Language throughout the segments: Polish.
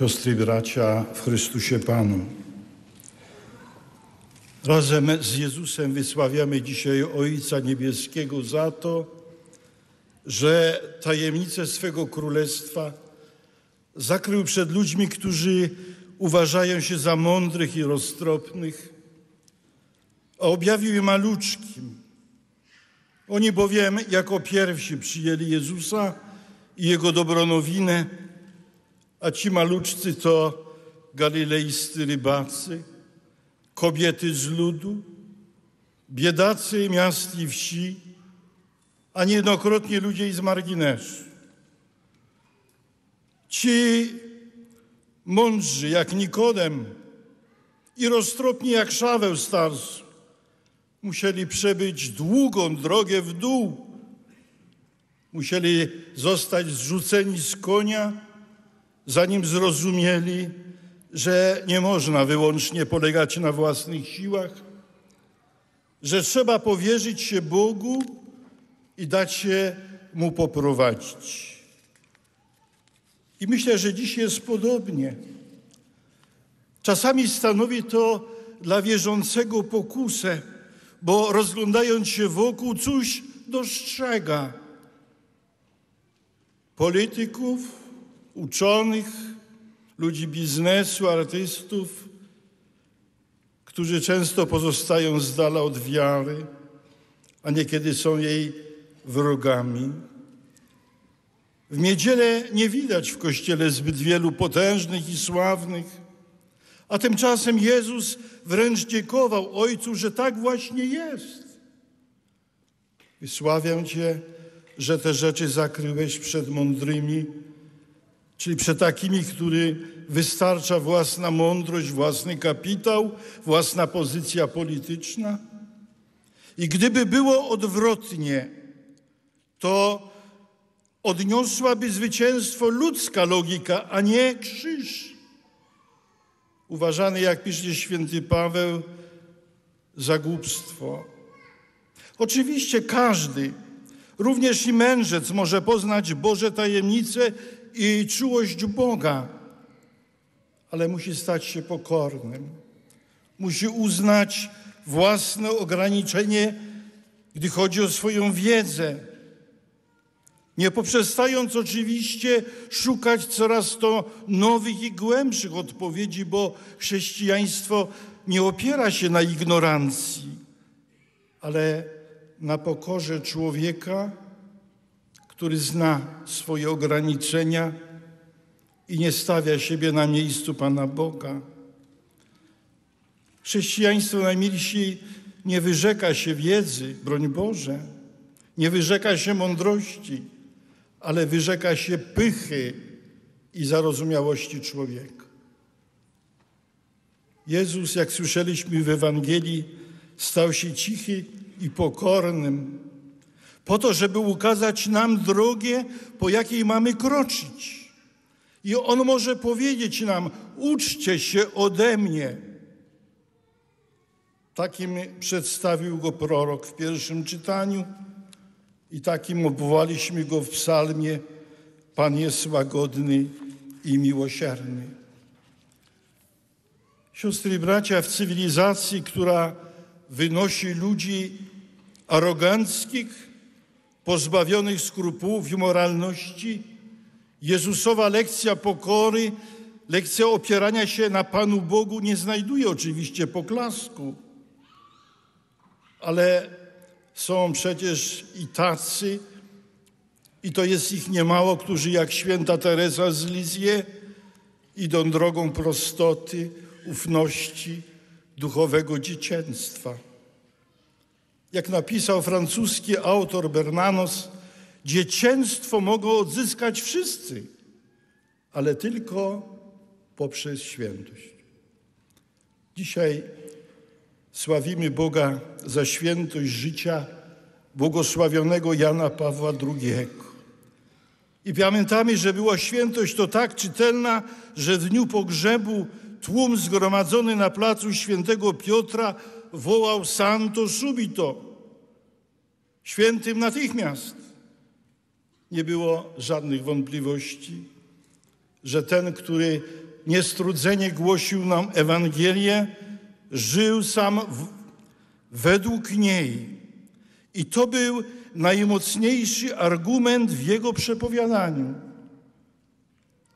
Siostry i bracia w Chrystusie Panu. Razem z Jezusem wysławiamy dzisiaj Ojca Niebieskiego za to, że tajemnicę swego królestwa zakrył przed ludźmi, którzy uważają się za mądrych i roztropnych, a objawił je maluczkim. Oni bowiem jako pierwsi przyjęli Jezusa i Jego dobronowinę, a ci maluczcy to galilejscy rybacy, kobiety z ludu, biedacy miast i wsi, a niejednokrotnie ludzie z marginesu. Ci mądrzy jak Nikodem i roztropni jak Szaweł starszy musieli przebyć długą drogę w dół. Musieli zostać zrzuceni z konia, zanim zrozumieli, że nie można wyłącznie polegać na własnych siłach, że trzeba powierzyć się Bogu i dać się Mu poprowadzić. I myślę, że dziś jest podobnie. Czasami stanowi to dla wierzącego pokusę, bo rozglądając się wokół, coś dostrzega. Polityków, uczonych, ludzi biznesu, artystów, którzy często pozostają z dala od wiary, a niekiedy są jej wrogami. W niedzielę nie widać w kościele zbyt wielu potężnych i sławnych, a tymczasem Jezus wręcz dziękował Ojcu, że tak właśnie jest. Wysławiam Cię, że te rzeczy zakryłeś przed mądrymi, czyli przed takimi, który wystarcza własna mądrość, własny kapitał, własna pozycja polityczna. I gdyby było odwrotnie, to odniosłaby zwycięstwo ludzka logika, a nie krzyż. Uważany, jak pisze święty Paweł, za głupstwo. Oczywiście każdy, również i mędrzec, może poznać Boże tajemnice i czułość Boga, ale musi stać się pokornym. Musi uznać własne ograniczenie, gdy chodzi o swoją wiedzę. Nie poprzestając oczywiście szukać coraz to nowych i głębszych odpowiedzi, bo chrześcijaństwo nie opiera się na ignorancji, ale na pokorze człowieka, który zna swoje ograniczenia i nie stawia siebie na miejscu Pana Boga. Chrześcijaństwo najmilsi nie wyrzeka się wiedzy, broń Boże, nie wyrzeka się mądrości, ale wyrzeka się pychy i zarozumiałości człowieka. Jezus, jak słyszeliśmy w Ewangelii, stał się cichy i pokornym, po to, żeby ukazać nam drogę, po jakiej mamy kroczyć. I On może powiedzieć nam: uczcie się ode mnie. Takim przedstawił go prorok w pierwszym czytaniu i takim obwołaliśmy go w psalmie: Pan jest łagodny i miłosierny. Siostry i bracia, w cywilizacji, która wynosi ludzi aroganckich, pozbawionych skrupułów i moralności, Jezusowa lekcja pokory, lekcja opierania się na Panu Bogu nie znajduje oczywiście poklasku, ale są przecież i tacy, i to jest ich niemało, którzy jak święta Teresa z Lizie idą drogą prostoty, ufności, duchowego dzieciństwa. Jak napisał francuski autor Bernanos, dzieciństwo mogą odzyskać wszyscy, ale tylko poprzez świętość. Dzisiaj sławimy Boga za świętość życia błogosławionego Jana Pawła II. I pamiętamy, że była świętość to tak czytelna, że w dniu pogrzebu tłum zgromadzony na placu świętego Piotra wołał Santo subito, świętym natychmiast. Nie było żadnych wątpliwości, że ten, który niestrudzenie głosił nam Ewangelię, żył sam w, według niej. I to był najmocniejszy argument w jego przepowiadaniu.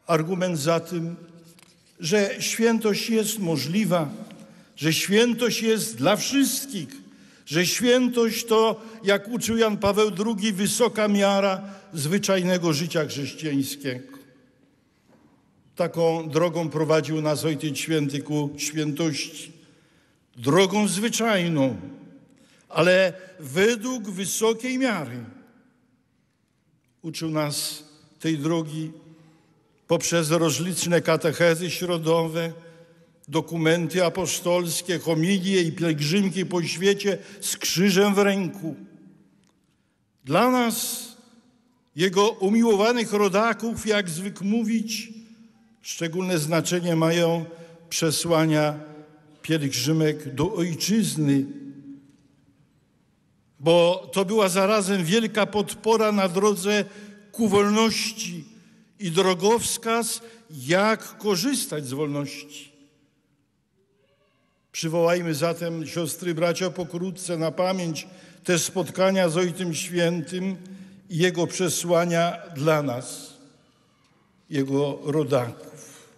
Argument za tym, że świętość jest możliwa, że świętość jest dla wszystkich, że świętość to, jak uczył Jan Paweł II, wysoka miara zwyczajnego życia chrześcijańskiego. Taką drogą prowadził nas Ojciec Święty ku świętości. Drogą zwyczajną, ale według wysokiej miary. Uczył nas tej drogi poprzez rozliczne katechezy środowe, dokumenty apostolskie, homilie i pielgrzymki po świecie z krzyżem w ręku. Dla nas, jego umiłowanych rodaków, jak zwykł mówić, szczególne znaczenie mają przesłania pielgrzymek do ojczyzny, bo to była zarazem wielka podpora na drodze ku wolności i drogowskaz, jak korzystać z wolności. Przywołajmy zatem, siostry, bracia, pokrótce na pamięć te spotkania z Ojcem Świętym i Jego przesłania dla nas, Jego rodaków.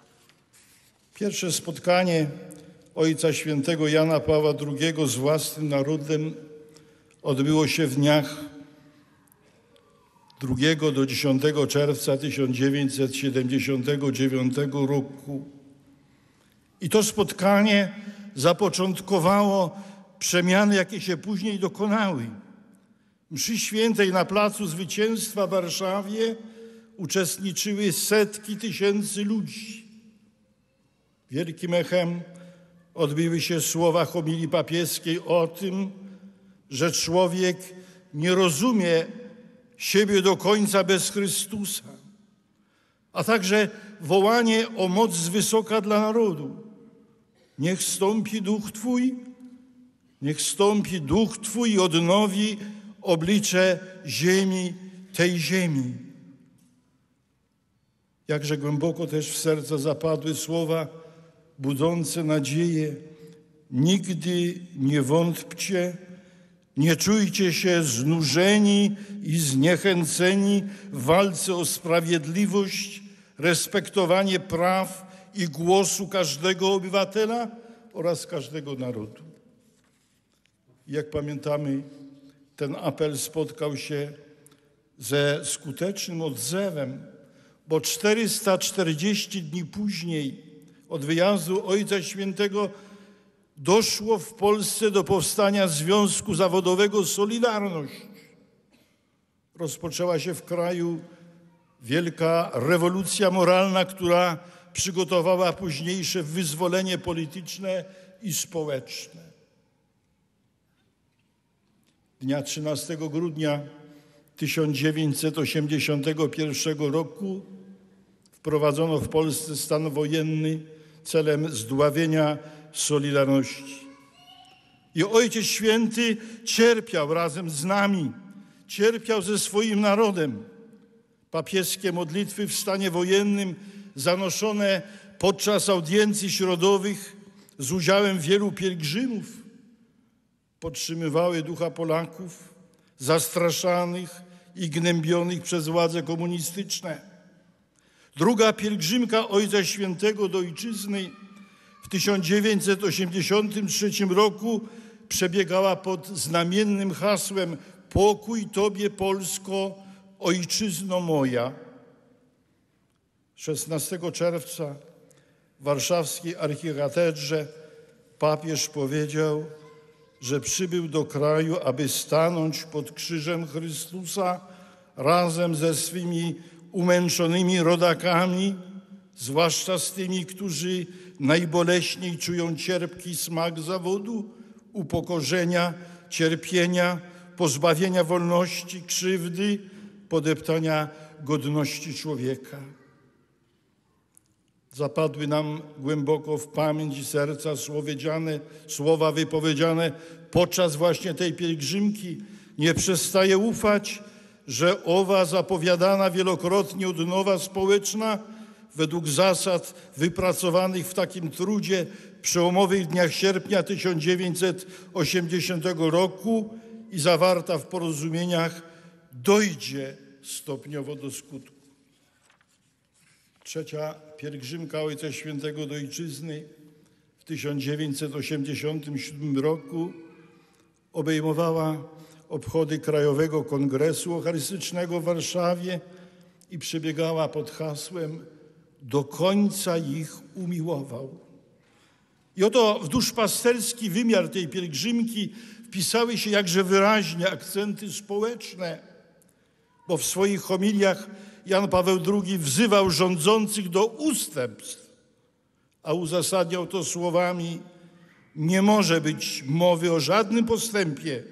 Pierwsze spotkanie Ojca Świętego Jana Pawła II z własnym narodem odbyło się w dniach 2 do 10 czerwca 1979 roku. I to spotkanie zapoczątkowało przemiany, jakie się później dokonały. Mszy świętej na Placu Zwycięstwa w Warszawie uczestniczyły setki tysięcy ludzi. Wielkim echem odbyły się słowa homilii papieskiej o tym, że człowiek nie rozumie siebie do końca bez Chrystusa, a także wołanie o moc z wysoka dla narodu. Niech stąpi duch Twój, niech stąpi duch Twój i odnowi oblicze ziemi, tej ziemi. Jakże głęboko też w serce zapadły słowa budzące nadzieję. Nigdy nie wątpcie, nie czujcie się znużeni i zniechęceni w walce o sprawiedliwość, respektowanie praw i głosu każdego obywatela oraz każdego narodu. Jak pamiętamy, ten apel spotkał się ze skutecznym odzewem, bo 440 dni później od wyjazdu Ojca Świętego doszło w Polsce do powstania Związku Zawodowego Solidarność. Rozpoczęła się w kraju wielka rewolucja moralna, która przygotowała późniejsze wyzwolenie polityczne i społeczne. Dnia 13 grudnia 1981 roku wprowadzono w Polsce stan wojenny celem zdławienia Solidarności. I Ojciec Święty cierpiał razem z nami, cierpiał ze swoim narodem. Papieskie modlitwy w stanie wojennym zanoszone podczas audiencji środowych z udziałem wielu pielgrzymów podtrzymywały ducha Polaków zastraszanych i gnębionych przez władze komunistyczne. Druga pielgrzymka Ojca Świętego do ojczyzny w 1983 roku przebiegała pod znamiennym hasłem Pokój Tobie Polsko, Ojczyzno moja. 16 czerwca w warszawskiej archikatedrze papież powiedział, że przybył do kraju, aby stanąć pod krzyżem Chrystusa razem ze swymi umęczonymi rodakami, zwłaszcza z tymi, którzy najboleśniej czują cierpki smak zawodu, upokorzenia, cierpienia, pozbawienia wolności, krzywdy, podeptania godności człowieka. Zapadły nam głęboko w pamięć i serca słowa wypowiedziane podczas właśnie tej pielgrzymki. Nie przestaję ufać, że owa zapowiadana wielokrotnie odnowa społeczna według zasad wypracowanych w takim trudzie przełomowych dniach sierpnia 1980 roku i zawarta w porozumieniach dojdzie stopniowo do skutku. Trzecia pielgrzymka Ojca Świętego do Ojczyzny w 1987 roku obejmowała obchody Krajowego Kongresu Eucharystycznego w Warszawie i przebiegała pod hasłem Do końca ich umiłował. I oto w duszpasterski wymiar tej pielgrzymki wpisały się jakże wyraźnie akcenty społeczne, bo w swoich homiliach Jan Paweł II wzywał rządzących do ustępstw, a uzasadniał to słowami: Nie może być mowy o żadnym postępie,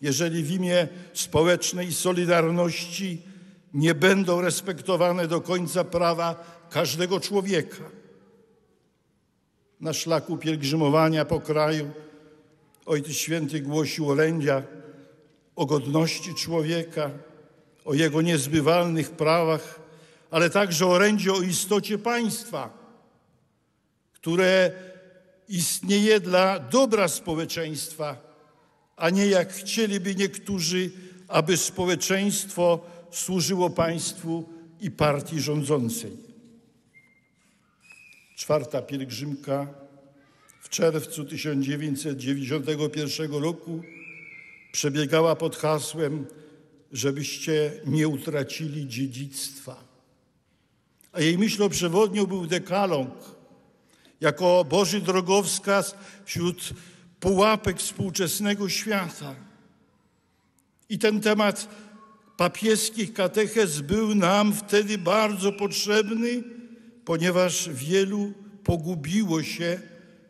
jeżeli w imię społecznej solidarności nie będą respektowane do końca prawa każdego człowieka. Na szlaku pielgrzymowania po kraju Ojciec Święty głosił orędzia o godności człowieka, o jego niezbywalnych prawach, ale także orędzie o istocie państwa, które istnieje dla dobra społeczeństwa, a nie jak chcieliby niektórzy, aby społeczeństwo służyło państwu i partii rządzącej. Czwarta pielgrzymka w czerwcu 1991 roku przebiegała pod hasłem, żebyście nie utracili dziedzictwa. A jej myślą przewodnią był dekalong, jako Boży drogowskaz wśród pułapek współczesnego świata. I ten temat papieskich katechez był nam wtedy bardzo potrzebny, ponieważ wielu pogubiło się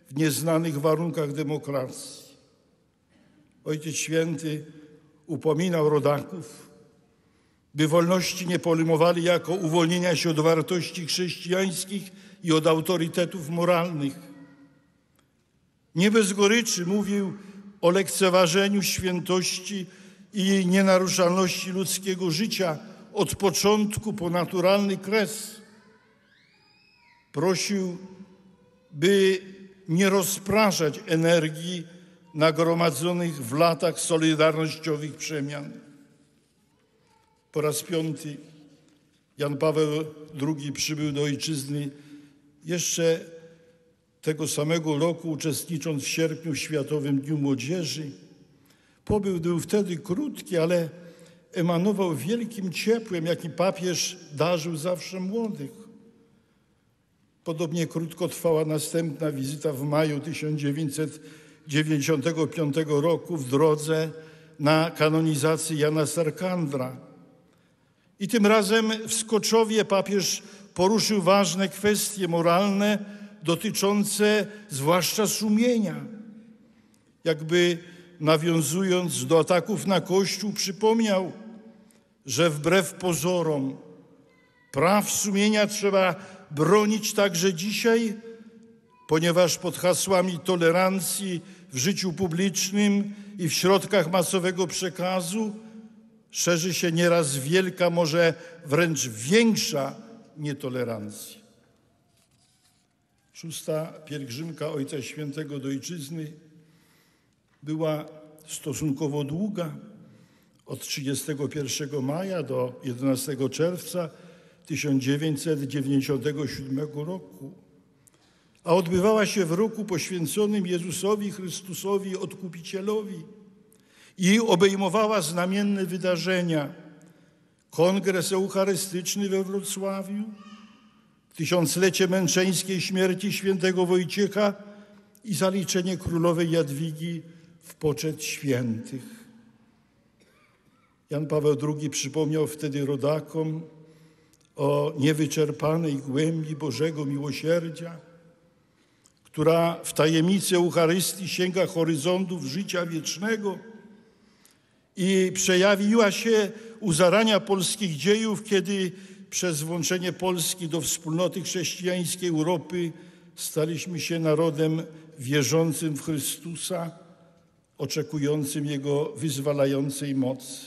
w nieznanych warunkach demokracji. Ojciec Święty upominał rodaków, by wolności nie polymowali jako uwolnienia się od wartości chrześcijańskich i od autorytetów moralnych. Nie bez goryczy mówił o lekceważeniu świętości i nienaruszalności ludzkiego życia od początku po naturalny kres. Prosił, by nie rozpraszać energii nagromadzonych w latach solidarnościowych przemian. Po raz piąty Jan Paweł II przybył do ojczyzny jeszcze tego samego roku, uczestnicząc w sierpniu w Światowym Dniu Młodzieży. Pobył był wtedy krótki, ale emanował wielkim ciepłem, jaki papież darzył zawsze młodych. Podobnie krótko trwała następna wizyta w maju 1995 roku w drodze na kanonizację Jana Sarkandra. I tym razem w Skoczowie papież poruszył ważne kwestie moralne dotyczące zwłaszcza sumienia. Jakby nawiązując do ataków na Kościół, przypomniał, że wbrew pozorom praw sumienia trzeba bronić także dzisiaj, ponieważ pod hasłami tolerancji w życiu publicznym i w środkach masowego przekazu szerzy się nieraz wielka, może wręcz większa nietolerancja. Szósta pielgrzymka Ojca Świętego do Ojczyzny była stosunkowo długa, od 31 maja do 11 czerwca 1997 roku, a odbywała się w roku poświęconym Jezusowi Chrystusowi Odkupicielowi i obejmowała znamienne wydarzenia. Kongres Eucharystyczny we Wrocławiu, tysiąclecie męczeńskiej śmierci świętego Wojciecha i zaliczenie królowej Jadwigi w poczet świętych. Jan Paweł II przypomniał wtedy rodakom, o niewyczerpanej głębi Bożego miłosierdzia, która w tajemnicy Eucharystii sięga horyzontów życia wiecznego i przejawiła się u zarania polskich dziejów, kiedy przez włączenie Polski do wspólnoty chrześcijańskiej Europy staliśmy się narodem wierzącym w Chrystusa, oczekującym Jego wyzwalającej mocy.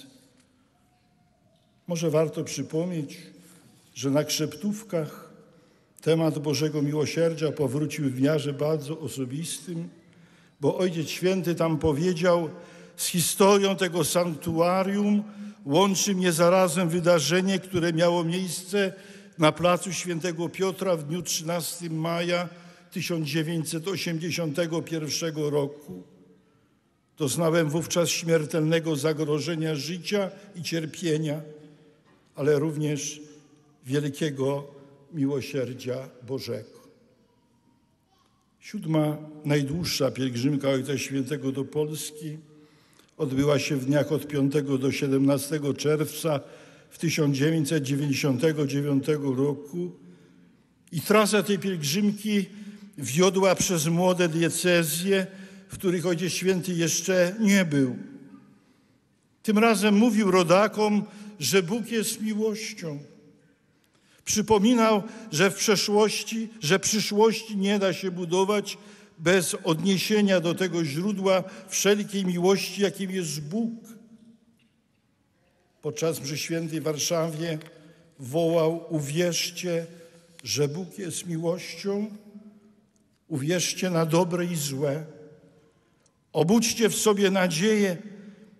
Może warto przypomnieć, że na krzeptówkach Temat Bożego Miłosierdzia powrócił w miarze bardzo osobistym, bo Ojciec Święty tam powiedział, z historią tego sanktuarium łączy mnie zarazem wydarzenie, które miało miejsce na placu Świętego Piotra w dniu 13 maja 1981 roku. Doznałem wówczas śmiertelnego zagrożenia życia i cierpienia, ale również wielkiego miłosierdzia Bożego. Siódma, najdłuższa pielgrzymka Ojca Świętego do Polski odbyła się w dniach od 5 do 17 czerwca w 1999 roku i trasa tej pielgrzymki wiodła przez młode diecezje, w których Ojciec Święty jeszcze nie był. Tym razem mówił rodakom, że Bóg jest miłością. Przypominał, że w przeszłości, że przyszłości nie da się budować bez odniesienia do tego źródła wszelkiej miłości, jakim jest Bóg. Podczas mszy świętej w Warszawie wołał: Uwierzcie, że Bóg jest miłością, uwierzcie na dobre i złe. Obudźcie w sobie nadzieję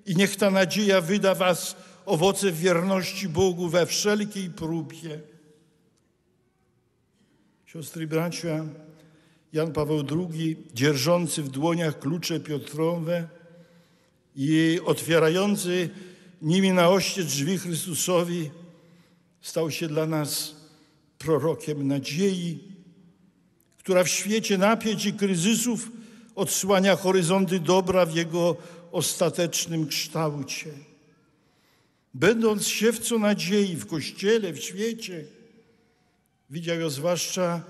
i niech ta nadzieja wyda was owoce wierności Bogu we wszelkiej próbie. Siostry i bracia, Jan Paweł II, dzierżący w dłoniach klucze Piotrowe i otwierający nimi na oście drzwi Chrystusowi, stał się dla nas prorokiem nadziei, która w świecie napięć i kryzysów odsłania horyzonty dobra w jego ostatecznym kształcie. Będąc siewcą nadziei w Kościele, w świecie, widział ją zwłaszcza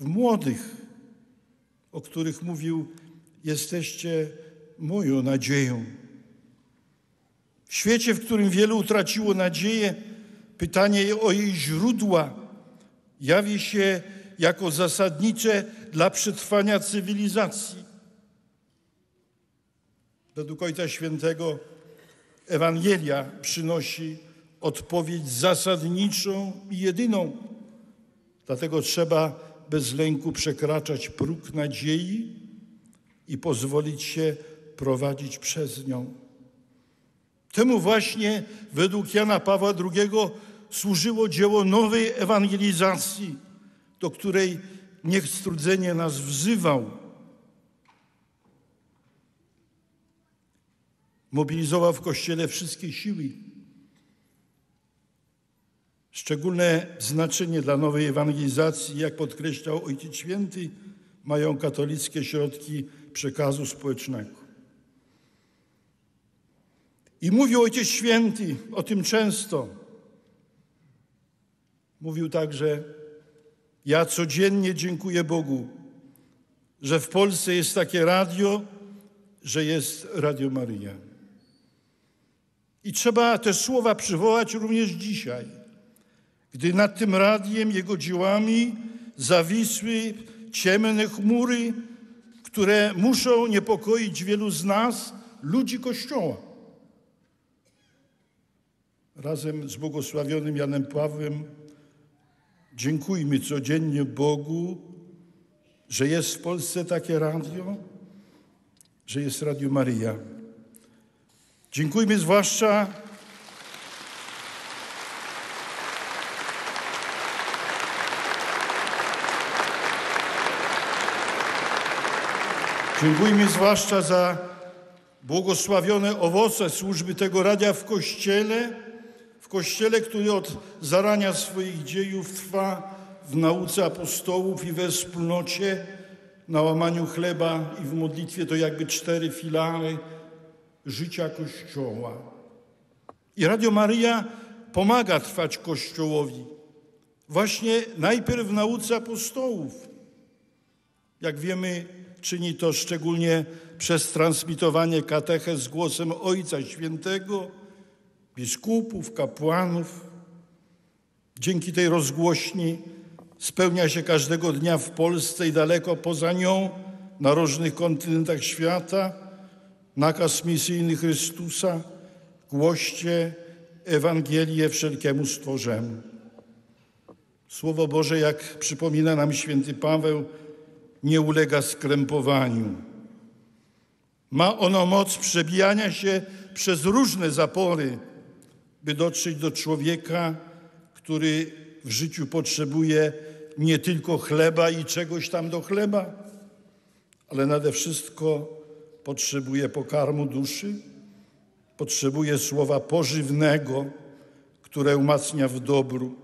w młodych, o których mówił, jesteście moją nadzieją. W świecie, w którym wielu utraciło nadzieję, pytanie o jej źródła jawi się jako zasadnicze dla przetrwania cywilizacji. Według Ojca Świętego Ewangelia przynosi odpowiedź zasadniczą i jedyną. Dlatego trzeba bez lęku przekraczać próg nadziei i pozwolić się prowadzić przez nią. Temu właśnie według Jana Pawła II służyło dzieło nowej ewangelizacji, do której niech strudzenie nas wzywał. Mobilizował w Kościele wszystkie siły. Szczególne znaczenie dla nowej ewangelizacji, jak podkreślał Ojciec Święty, mają katolickie środki przekazu społecznego. I mówił Ojciec Święty o tym często. Mówił także, ja codziennie dziękuję Bogu, że w Polsce jest takie radio, że jest Radio Maryja. I trzeba te słowa przywołać również dzisiaj, gdy nad tym radiem, jego dziełami zawisły ciemne chmury, które muszą niepokoić wielu z nas, ludzi Kościoła. Razem z błogosławionym Janem Pawłem dziękujmy codziennie Bogu, że jest w Polsce takie radio, że jest Radio Maryja. Dziękujmy zwłaszcza Dziękujmy zwłaszcza za błogosławione owoce służby tego radia w Kościele, w Kościele, który od zarania swoich dziejów trwa w nauce apostołów i we wspólnocie, na łamaniu chleba i w modlitwie to jakby cztery filary życia Kościoła. I Radio Maryja pomaga trwać Kościołowi. Właśnie najpierw w nauce apostołów. Jak wiemy, czyni to szczególnie przez transmitowanie katechez z głosem Ojca Świętego, biskupów, kapłanów. Dzięki tej rozgłośni spełnia się każdego dnia w Polsce i daleko poza nią, na różnych kontynentach świata, nakaz misyjny Chrystusa, głoście Ewangelię wszelkiemu stworzeniu. Słowo Boże, jak przypomina nam święty Paweł, nie ulega skrępowaniu. Ma ono moc przebijania się przez różne zapory, by dotrzeć do człowieka, który w życiu potrzebuje nie tylko chleba i czegoś tam do chleba, ale nade wszystko potrzebuje pokarmu duszy, potrzebuje słowa pożywnego, które umacnia w dobru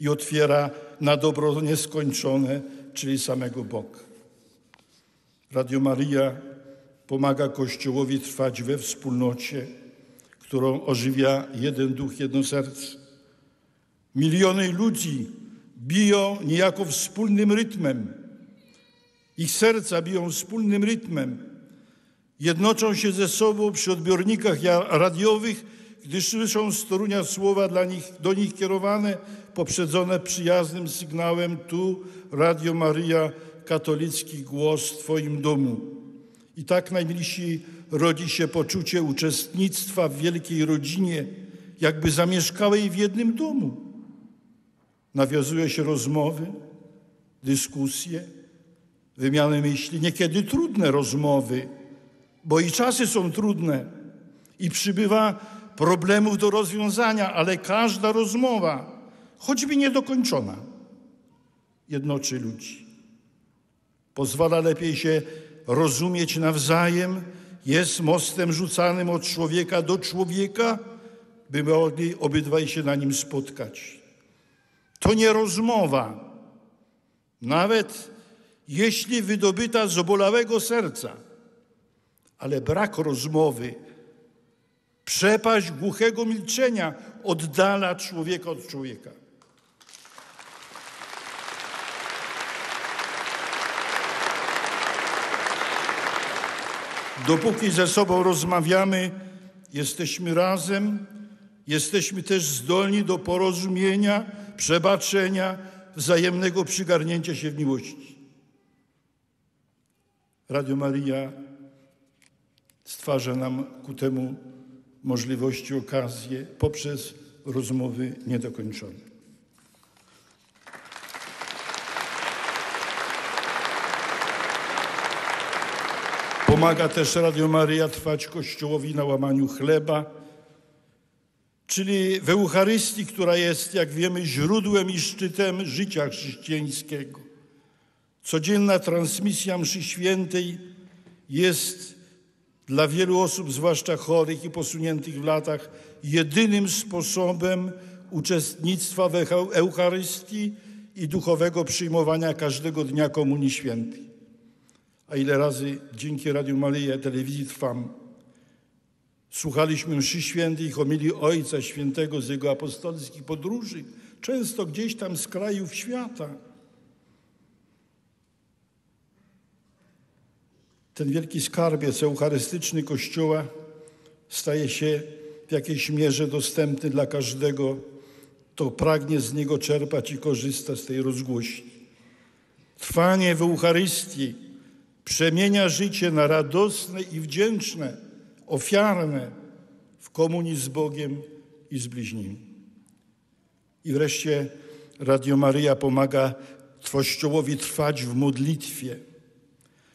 i otwiera na dobro nieskończone, czyli samego Boga. Radio Maria pomaga Kościołowi trwać we wspólnocie, którą ożywia jeden duch, jedno serce. Miliony ludzi biją niejako wspólnym rytmem. Ich serca biją wspólnym rytmem. Jednoczą się ze sobą przy odbiornikach radiowych, gdy słyszą z Torunia słowa dla nich, do nich kierowane, poprzedzone przyjaznym sygnałem tu Radio Maria, katolicki głos w Twoim domu. I tak najmilsi rodzi się poczucie uczestnictwa w wielkiej rodzinie, jakby zamieszkałej w jednym domu. Nawiązuje się rozmowy, dyskusje, wymiany myśli, niekiedy trudne rozmowy, bo i czasy są trudne i przybywa problemów do rozwiązania, ale każda rozmowa, choćby niedokończona, jednoczy ludzi. Pozwala lepiej się rozumieć nawzajem, jest mostem rzucanym od człowieka do człowieka, by mogli obydwaj się na nim spotkać. To nie rozmowa, nawet jeśli wydobyta z obolałego serca, ale brak rozmowy, przepaść głuchego milczenia oddala człowieka od człowieka. Dopóki ze sobą rozmawiamy, jesteśmy razem, jesteśmy też zdolni do porozumienia, przebaczenia, wzajemnego przygarnięcia się w miłości. Radio Maria stwarza nam ku temu możliwości, okazje poprzez rozmowy niedokończone. Pomaga też Radio Maria trwać Kościołowi na łamaniu chleba, czyli w Eucharystii, która jest, jak wiemy, źródłem i szczytem życia chrześcijańskiego. Codzienna transmisja mszy świętej jest dla wielu osób, zwłaszcza chorych i posuniętych w latach, jedynym sposobem uczestnictwa w Eucharystii i duchowego przyjmowania każdego dnia Komunii Świętej. A ile razy dzięki Radiu Maryja Telewizji Trwam słuchaliśmy mszy świętej i homilii Ojca Świętego z jego apostolskich podróży, często gdzieś tam z krajów świata. Ten wielki skarbiec eucharystyczny Kościoła staje się w jakiejś mierze dostępny dla każdego, kto pragnie z niego czerpać i korzysta z tej rozgłośni. Trwanie w Eucharystii przemienia życie na radosne i wdzięczne, ofiarne w komunii z Bogiem i z bliźnimi. I wreszcie Radio Maryja pomaga Kościołowi trwać w modlitwie.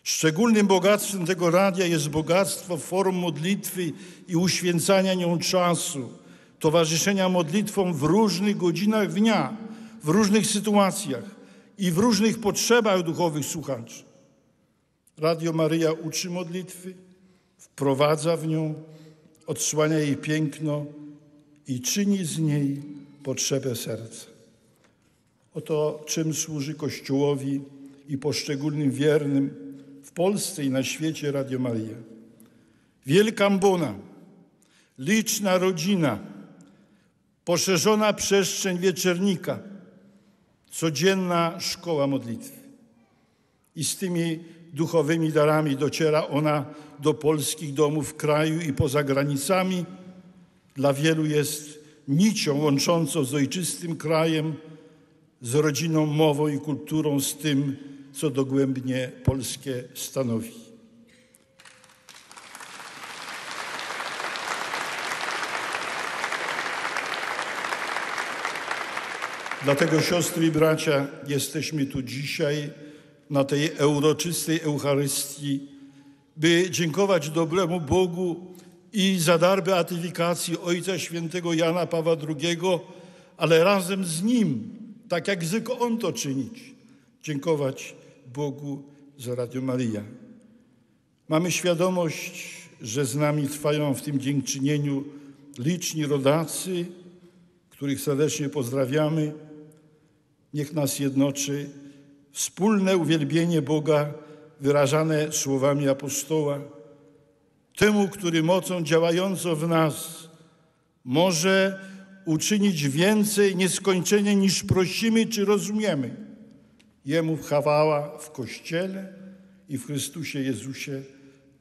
Szczególnym bogactwem tego radia jest bogactwo form modlitwy i uświęcania nią czasu, towarzyszenia modlitwom w różnych godzinach dnia, w różnych sytuacjach i w różnych potrzebach duchowych słuchaczy. Radio Maryja uczy modlitwy, wprowadza w nią, odsłania jej piękno i czyni z niej potrzebę serca. Oto czym służy Kościołowi i poszczególnym wiernym w Polsce i na świecie Radio Maryja. Wielka ambona, liczna rodzina, poszerzona przestrzeń wieczernika, codzienna szkoła modlitwy. I z tymi duchowymi darami dociera ona do polskich domów w kraju i poza granicami. Dla wielu jest nicią łączącą z ojczystym krajem, z rodziną, mową i kulturą, z tym, co dogłębnie polskie stanowi. Dlatego, siostry i bracia, jesteśmy tu dzisiaj na tej uroczystej Eucharystii, by dziękować dobremu Bogu i za dar beatyfikacji Ojca Świętego Jana Pawła II, ale razem z Nim, tak jak zwykł On to czynić, dziękować Bogu za Radio Maria. Mamy świadomość, że z nami trwają w tym dziękczynieniu liczni rodacy, których serdecznie pozdrawiamy. Niech nas jednoczy wspólne uwielbienie Boga wyrażane słowami apostoła. Temu, który mocą działającą w nas może uczynić więcej nieskończenie niż prosimy czy rozumiemy. Jemu chwała w Kościele i w Chrystusie Jezusie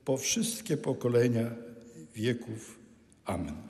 po wszystkie pokolenia wieków. Amen.